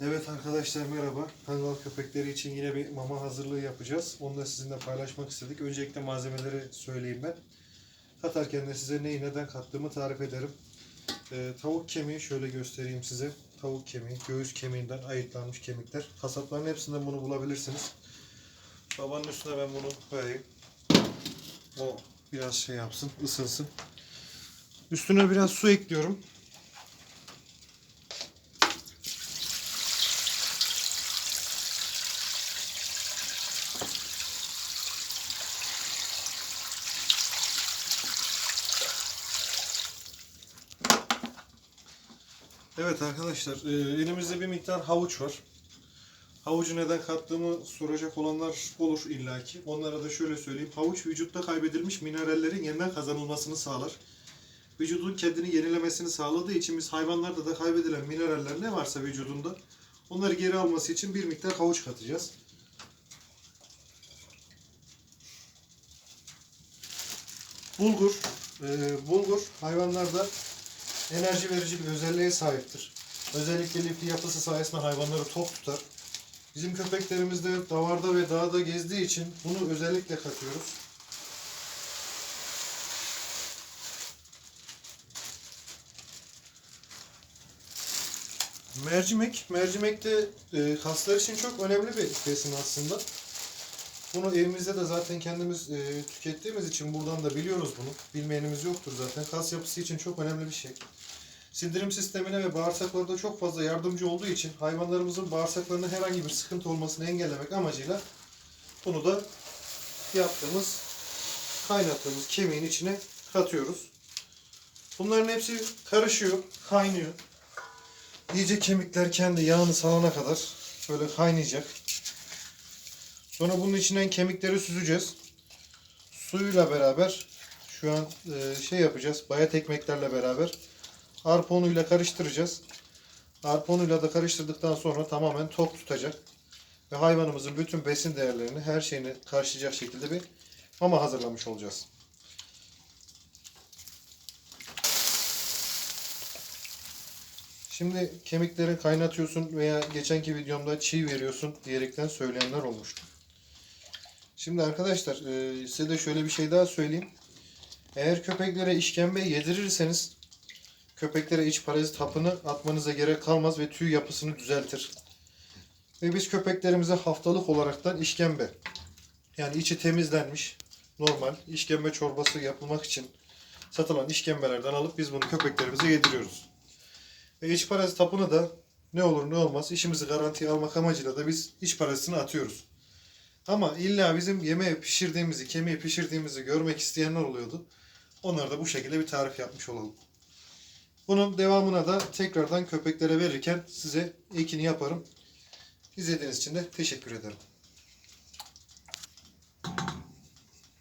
Evet arkadaşlar merhaba. Kangal köpekleri için yine bir mama hazırlığı yapacağız. Onu da sizinle paylaşmak istedik. Öncelikle malzemeleri söyleyeyim ben. Katarken de size neyi neden kattığımı tarif ederim. Ee, tavuk kemiği şöyle göstereyim size. Tavuk kemiği, göğüs kemiğinden ayıklanmış kemikler. Kasapların hepsinde bunu bulabilirsiniz. Babanın üstüne ben bunu koyayım. O biraz şey yapsın, ısınsın. Üstüne biraz su ekliyorum. Evet arkadaşlar, e, elimizde bir miktar havuç var. Havucu neden kattığımı soracak olanlar olur illaki. Onlara da şöyle söyleyeyim. Havuç vücutta kaybedilmiş minerallerin yeniden kazanılmasını sağlar. Vücudun kendini yenilemesini sağladığı için biz hayvanlarda da kaybedilen mineraller ne varsa vücudunda onları geri alması için bir miktar havuç katacağız. Bulgur. e, bulgur hayvanlarda enerji verici bir özelliğe sahiptir. Özellikle lifli yapısı sayesinde hayvanları tok tutar. Bizim köpeklerimiz de davarda ve dağda gezdiği için bunu özellikle katıyoruz. Mercimek, mercimek de e, kaslar için çok önemli bir besin aslında. Bunu evimizde de zaten kendimiz e, tükettiğimiz için buradan da biliyoruz bunu. Bilmeyenimiz yoktur zaten. Kas yapısı için çok önemli bir şey. Sindirim sistemine ve bağırsaklarda çok fazla yardımcı olduğu için hayvanlarımızın bağırsaklarına herhangi bir sıkıntı olmasını engellemek amacıyla bunu da yaptığımız, kaynattığımız kemiğin içine katıyoruz. Bunların hepsi karışıyor, kaynıyor. İyice kemikler kendi yağını salana kadar böyle kaynayacak. Sonra bunun içinden kemikleri süzeceğiz. Suyuyla beraber şu an e, şey yapacağız. Bayat ekmeklerle beraber arpa unuyla karıştıracağız. Arpa unuyla da karıştırdıktan sonra tamamen tok tutacak. Ve hayvanımızın bütün besin değerlerini, her şeyini karşılayacak şekilde bir mama hazırlamış olacağız. Şimdi kemikleri kaynatıyorsun veya geçenki videomda çiğ veriyorsun diyerekten söyleyenler olmuştu. Şimdi arkadaşlar e, size de şöyle bir şey daha söyleyeyim. Eğer köpeklere işkembe yedirirseniz köpeklere iç parazit hapını atmanıza gerek kalmaz ve tüy yapısını düzeltir. Ve biz köpeklerimize haftalık olaraktan işkembe yani içi temizlenmiş normal işkembe çorbası yapılmak için satılan işkembelerden alıp biz bunu köpeklerimize yediriyoruz. Ve iç parazit hapını da ne olur ne olmaz işimizi garantiye almak amacıyla da biz iç parazitini atıyoruz. Ama illa bizim yemeği pişirdiğimizi, kemiği pişirdiğimizi görmek isteyenler oluyordu. Onlar da bu şekilde bir tarif yapmış olalım. Bunun devamına da tekrardan köpeklere verirken size ekini yaparım. İzlediğiniz için de teşekkür ederim.